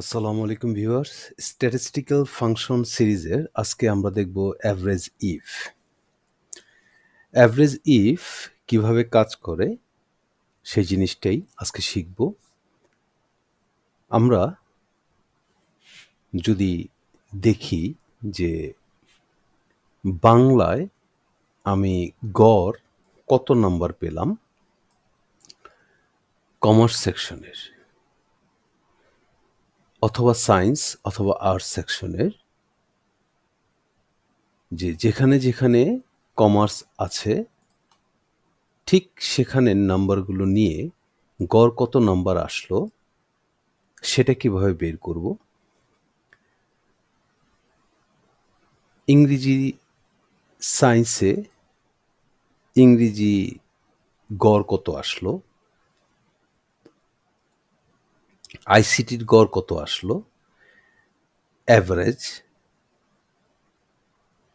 আসসালামু আলাইকুম viewers. Statistical function সিরিজের আজকে আমরা দেখব অ্যাভারেজ ইফ অ্যাভারেজ ইফ কীভাবে কাজ করে সেই জিনিসটাই আজকে শিখব। আমরা যদি দেখি যে বাংলায় আমি গড় কত নাম্বার পেলাম? কমার্স সেকশনের অথবা সায়েন্স অথবা আর্টস সেকশনের যে যেখানে যেখানে কমার্স আছে, ঠিক সেখানের নাম্বারগুলো নিয়ে গড় কত নাম্বার আসলো, সেটা কীভাবে বের করব? ইংরেজি সায়েন্সে ইংরেজি গড় কত আসলো? আইসিটির গড় কত আসলো? অ্যাভারেজ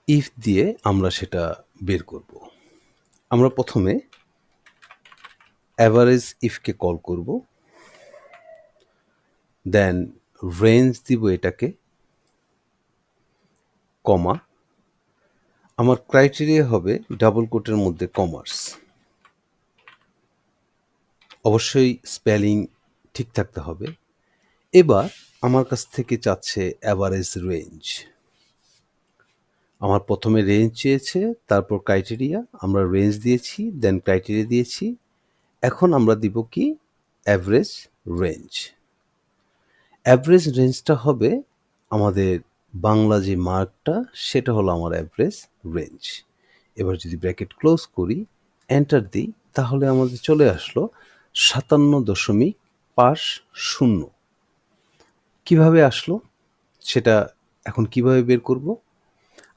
ইফ দিয়ে আমরা সেটা বের করব। আমরা প্রথমে অ্যাভারেজ ইফকে কল করব। দেন রেঞ্জ দিব এটাকে কমা আমার ক্রাইটেরিয়া হবে ডাবল কোটের মধ্যে কমার্স অবশ্যই স্পেলিং ঠিক থাকতে হবে। এবার আমার কাছ থেকে চাচ্ছে অ্যাভারেজ রেঞ্জ আমার প্রথমে রেঞ্জ চেয়েছে, তারপর ক্রাইটেরিয়া আমরা রেঞ্জ দিয়েছি দেন ক্রাইটেরিয়া দিয়েছি। এখন আমরা দিব কি? অ্যাভারেজ রেঞ্জ অ্যাভারেজ রেঞ্জটা হবে আমাদের বাংলা যে মার্কটা, সেটা হলো আমার অ্যাভারেজ রেঞ্জ এবার যদি ব্র্যাকেট ক্লোজ করি এন্টার দিই, তাহলে আমাদের চলে আসলো সাতান্ন দশমিক পাঁচ শূন্য। কীভাবে আসলো? সেটা এখন কীভাবে বের করব?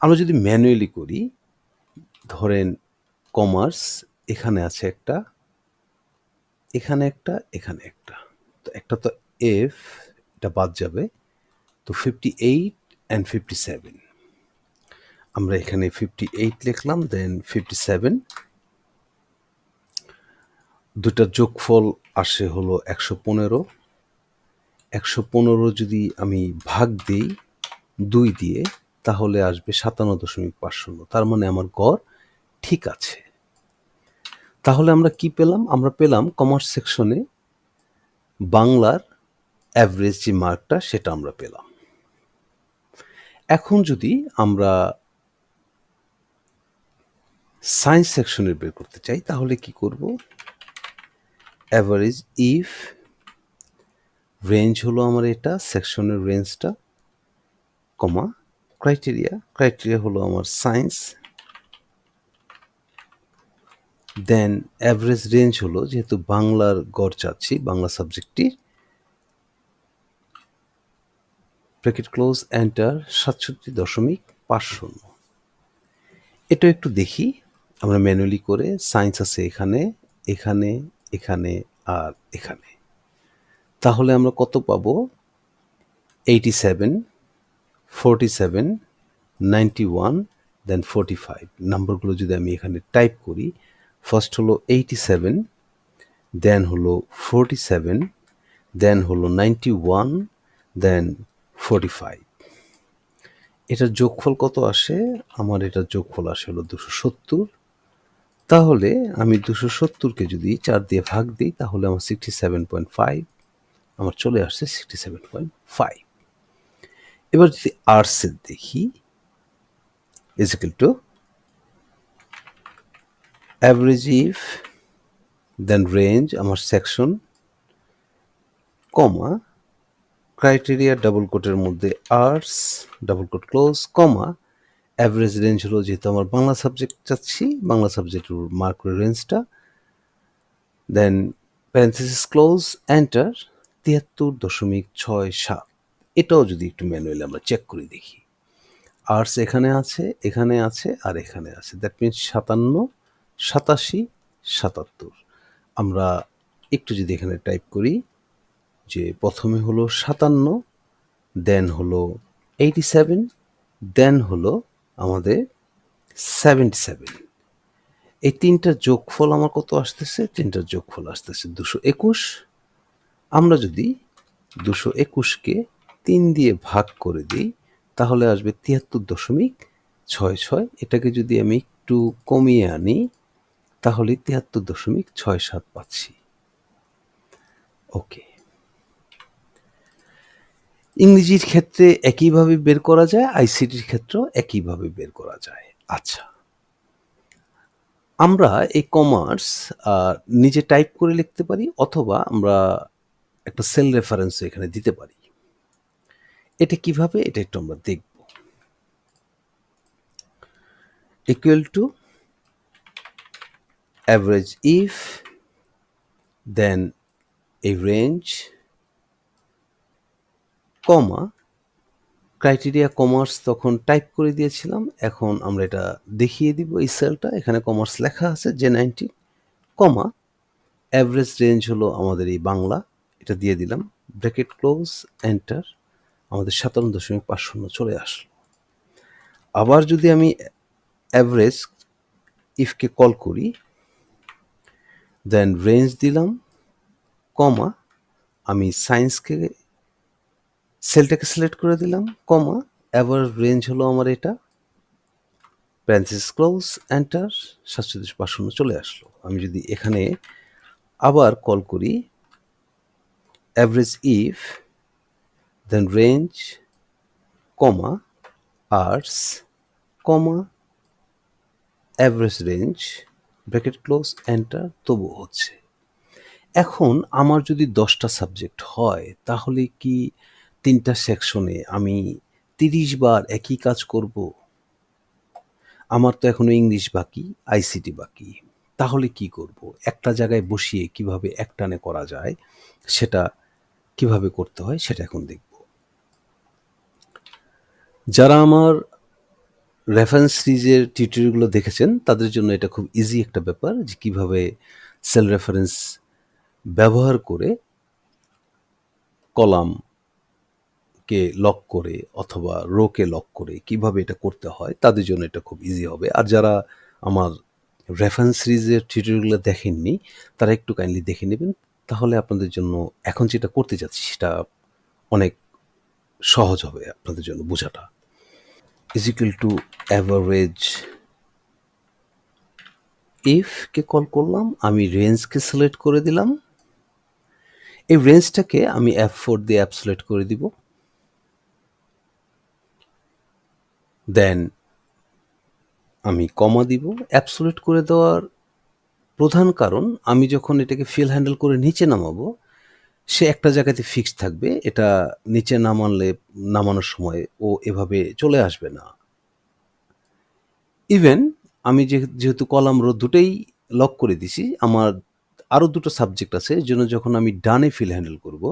আমরা যদি ম্যানুয়ালি করি, ধরেন কমার্স, এখানে আছে একটা, এখানে একটা এখানে একটা। তো একটা তো এফ এটা বাদ যাবে। তো fifty eight and fifty seven আমরা এখানে ফিফটি এইট লিখলাম দেন ফিফটি সেভেন দুটার যোগফল আসে হলো একশো পনেরো। একশো পনেরো যদি আমি ভাগ দিই দুই দিয়ে, তাহলে আসবে সাতান্ন দশমিক পাঁচ শূন্য। তার মানে আমার গড় ঠিক আছে। তাহলে আমরা কি পেলাম? আমরা পেলাম কমার্স সেকশনে বাংলার অ্যাভারেজ যে মার্কটা সেটা আমরা পেলাম। এখন যদি আমরা সায়েন্স সেকশনের বের করতে চাই, তাহলে কি করব? অ্যাভারেজ ইফ রেঞ্জ হলো আমার এটা সেকশনের রেঞ্জটা কমা ক্রাইটেরিয়া ক্রাইটেরিয়া হলো আমার সায়েন্স দেন অ্যাভারেজ রেঞ্জ হলো যেহেতু বাংলার গড় চাচ্ছি, বাংলা সাবজেক্টটির ব্র্যাকেট ক্লোজ এন্টার সাতষট্টি দশমিক পাঁচ শূন্য। এটা একটু দেখি, আমরা ম্যানুয়ালি করে সায়েন্স আছে এখানে এখানে এখানে আর এখানে। তাহলে আমরা কত পাবো? Eighty seven forty seven ninety one then forty five নাম্বারগুলো যদি আমি এখানে টাইপ করি ফার্স্ট হলো এইটি সেভেন দেন হলো ফোরটি সেভেন দেন হলো ninety one then forty five এটার যোগফল কত আসে? আমার এটার যোগফল আসে হলো দুশো সত্তর। তাহলে আমি দুশো সত্তরকে যদি চার দিয়ে ভাগ দিই, তাহলে আমার সিক্সটি সেভেন পয়েন্ট ফাইভ আমার চলে আসছে সিক্সটি সেভেন পয়েন্ট ফাইভ এবার যদি আর্টসের দেখি equal to average if then range আমার সেকশন কমা ক্রাইটেরিয়া ডাবল কোটের মধ্যে arts double quote close comma average range হলো যেহেতু আমার বাংলা সাবজেক্ট চাচ্ছি, বাংলা সাবজেক্টের মার্ক রেঞ্জটা দেন প্যারেন্থেসিস ক্লোজ এন্টার তিয়াত্তর দশমিক ছয় সাত। এটাও যদি একটু ম্যানুয়ালি আমরা চেক করে দেখি। আর্টস এখানে আছে এখানে আছে, আর এখানে আছে। দ্যাট মিনস সাতান্ন, সাতাশি, সাতাত্তর। আমরা একটু যদি এখানে টাইপ করি, যে প্রথমে হলো সাতান্ন দেন হলো এইটি সেভেন দেন হলো আমাদের সেভেন্টি সেভেন এই তিনটার যোগফল আমার কত আসতেছে? তিনটার যোগফল আসতেছে দুশো একুশ। আমরা যদি দুশো একুশকে তিন দিয়ে ভাগ করে দিই, তাহলে আসবে তিয়াত্তর দশমিক ছয় ছয়। এটাকে যদি আমি একটু কমিয়ে আনি, তাহলে তিয়াত্তর দশমিক ছয় সাত পাচ্ছি। ওকে। ইংরেজির ক্ষেত্রে একইভাবে বের করা যায়, আইসিটির ক্ষেত্রেও একইভাবে বের করা যায়। আচ্ছা। আমরা এই কমার্স নিজে টাইপ করে লিখতে পারি অথবা আমরা একটা সেল রেফারেন্স এখানে দিতে পারি। এটা কীভাবে? এটা একটু আমরা দেখব। Equal to average if then এই রেঞ্জ কমা ক্রাইটেরিয়া কমার্স তখন টাইপ করে দিয়েছিলাম। এখন আমরা এটা দেখিয়ে দিব এই সেলটা এখানে কমার্স লেখা আছে যে নাইনটি কমা অ্যাভারেজ রেঞ্জ হলো আমাদের এই বাংলা। এটা দিয়ে দিলাম ব্র্যাকেট ক্লোজ এন্টার আমাদের সাতান্ন দশমিক পাঁচ শূন্য চলে আসলো। আবার যদি আমি অ্যাভারেজ ইফকে কল করি দেন রেঞ্জ দিলাম কমা আমি সায়েন্সকে সেলটাকে সিলেক্ট করে দিলাম, কমা অ্যাভার রেঞ্জ হলো আমার এটা। প্যান্সিস ক্লোজ এন্টার সাতচল্লিশ পাঁচশো চলে আসলো। আমি যদি এখানে আবার কল করি average if then range comma arts comma average range bracket close enter তবু হচ্ছে। এখন আমার যদি দশটা সাবজেক্ট হয়, তাহলে কি তিনটা সেকশনে আমি তিরিশ বার একই কাজ করব। আমার তো এখনও ইংলিশ বাকি আইসিটি বাকি। তাহলে কি করব? একটা জায়গায় বসিয়ে কীভাবে একটানে করা যায়, সেটা কীভাবে করতে হয় সেটা এখন দেখব। যারা আমার রেফারেন্স সিরিজের টিউটোরিয়ালগুলো দেখেছেন, তাদের জন্য এটা খুব ইজি একটা ব্যাপার যে কীভাবে সেল রেফারেন্স ব্যবহার করে কলাম কে লক করে অথবা রোকে লক করে কীভাবে এটা করতে হয়, তাদের জন্য এটা খুব ইজি হবে। আর যারা আমার রেফারেন্স সিরিজের টিউটোরিয়ালগুলো দেখেননি, তারা একটু কাইন্ডলি দেখে নেবেন। তাহলে আপনাদের জন্য এখন যেটা করতে যাচ্ছি, সেটা অনেক সহজ হবে আপনাদের জন্য বোঝাটা। ইজ ইকুয়াল টু অ্যাভারেজ ইফকে কল করলাম, আমি রেঞ্জকে সিলেক্ট করে দিলাম। এই রেঞ্জটাকে আমি অ্যাপ ফোর দিয়ে অ্যাপ সিলেক্ট করে দিব। দেন আমি কমা দিব অ্যাপসোলেট করে দেওয়ার প্রধান কারণ আমি যখন এটাকে ফিল হ্যান্ডেল করে নিচে নামাবো, সে একটা জায়গাতে ফিক্স থাকবে, এটা নিচে নামালে নামানোর সময় ও এভাবে চলে আসবে না। ইভেন আমি যেহেতু কলাম রো দুটোই লক করে দিছি, আমার আরও দুটো সাবজেক্ট আছে জন্য যখন আমি ডানে ফিল হ্যান্ডেল করব,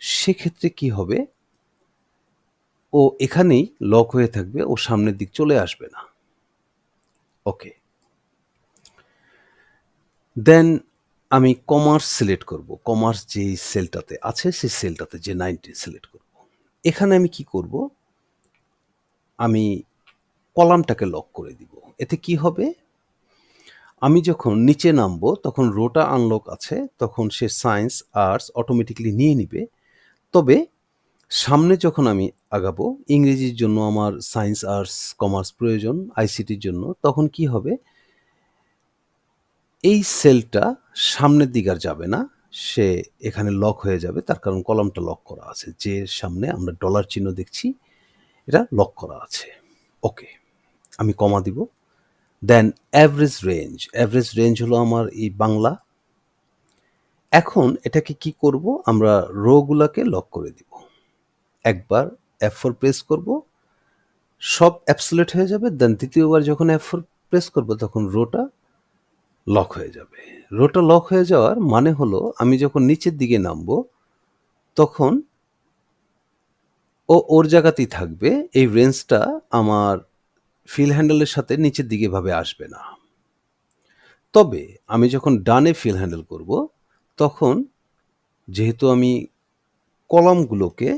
সেক্ষেত্রে কি হবে? ও এখানেই লক হয়ে থাকবে, ও সামনের দিক চলে আসবে না। ওকে দেন আমি কমার্স সিলেক্ট করব। কমার্স যেই সেলটাতে আছে, সেই সেলটাতে যে নাইনটি সিলেক্ট করব। এখানে আমি কি করব? আমি কলামটাকে লক করে দিব। এতে কি হবে? আমি যখন নিচে নামবো, তখন রোটা আনলক আছে, তখন সে সায়েন্স আর্টস অটোমেটিকলি নিয়ে নিবে। তবে সামনে যখন আমি আগাবো, ইংরেজির জন্য আমার সায়েন্স, আর্টস, কমার্স প্রয়োজন, আইসিটির জন্য, তখন কি হবে? এই সেলটা সামনের দিকে আর যাবে না, সে এখানে লক হয়ে যাবে, তার কারণ কলমটা লক করা আছে, যে সামনে আমরা ডলার চিহ্ন দেখছি, এটা লক করা আছে। ওকে, আমি কমা দিব। Then average range average range হলো আমার এই বাংলা। এখন এটাকে কি করব? আমরা রোগুলাকে লক করে দিব। একবার এফ ফোর প্রেস করব, সব অ্যাপসুলেট হয়ে যাবে। দেন দ্বিতীয়বার যখন এফ ফোর প্রেস করব, তখন রোটা লক হয়ে যাবে। রোটা লক হয়ে যাওয়ার মানে হলো, আমি যখন নিচের দিকে নামবো, তখন ও, ওর জায়গাতেই থাকবে। এই রেঞ্জটা আমার ফিল হ্যান্ডেলের সাথে নিচের দিকে ভাবে আসবে না। তবে আমি যখন ডানে ফিল হ্যান্ডেল করব, তখন যেহেতু আমি কলামগুলোকে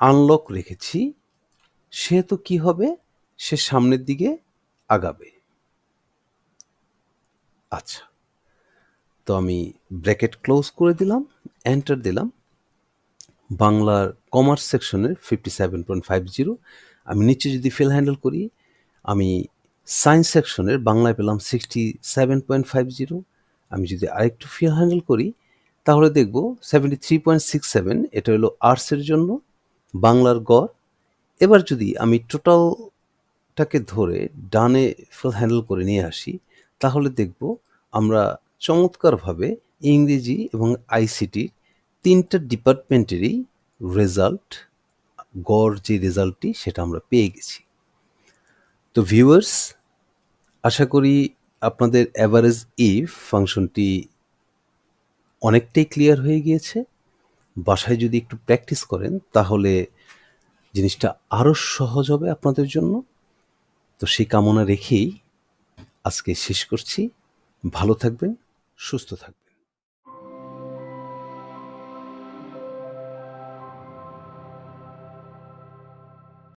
আনলক রেখেছি সেহেতু কি হবে? সে সামনের দিকে আগাবে। আচ্ছা তো আমি ব্র্যাকেট ক্লোজ করে দিলাম, এন্টার দিলাম। বাংলার কমার্স সেকশনের fifty seven point five zero আমি নিচে যদি ফিল হ্যান্ডেল করি, আমি সায়েন্স সেকশনের বাংলায় পেলাম sixty seven point five zero আমি যদি আরেকটু ফিল হ্যান্ডেল করি, তাহলে দেখব seventy three point six seven এটা হলো আর্টসের জন্য বাংলার গড়। এবার যদি আমি টোটালটাকে ধরে ডানে ফিল হ্যান্ডেল করে নিয়ে আসি, তাহলে দেখব আমরা চমৎকারভাবে ইংরেজি এবং আইসিটির তিনটা ডিপার্টমেন্টেরই রেজাল্ট গড় যে রেজাল্টটি সেটা আমরা পেয়ে গেছি। তো ভিউয়ার্স আশা করি আপনাদের অ্যাভারেজ ইফ ফাংশনটি অনেকটাই ক্লিয়ার হয়ে গিয়েছে। বাসায় যদি একটু প্র্যাকটিস করেন, তাহলে জিনিসটা আরও সহজ হবে আপনাদের জন্য। তো সেই কামনা রেখেই আজকে শেষ করছি। ভালো থাকবেন, সুস্থ থাকবেন।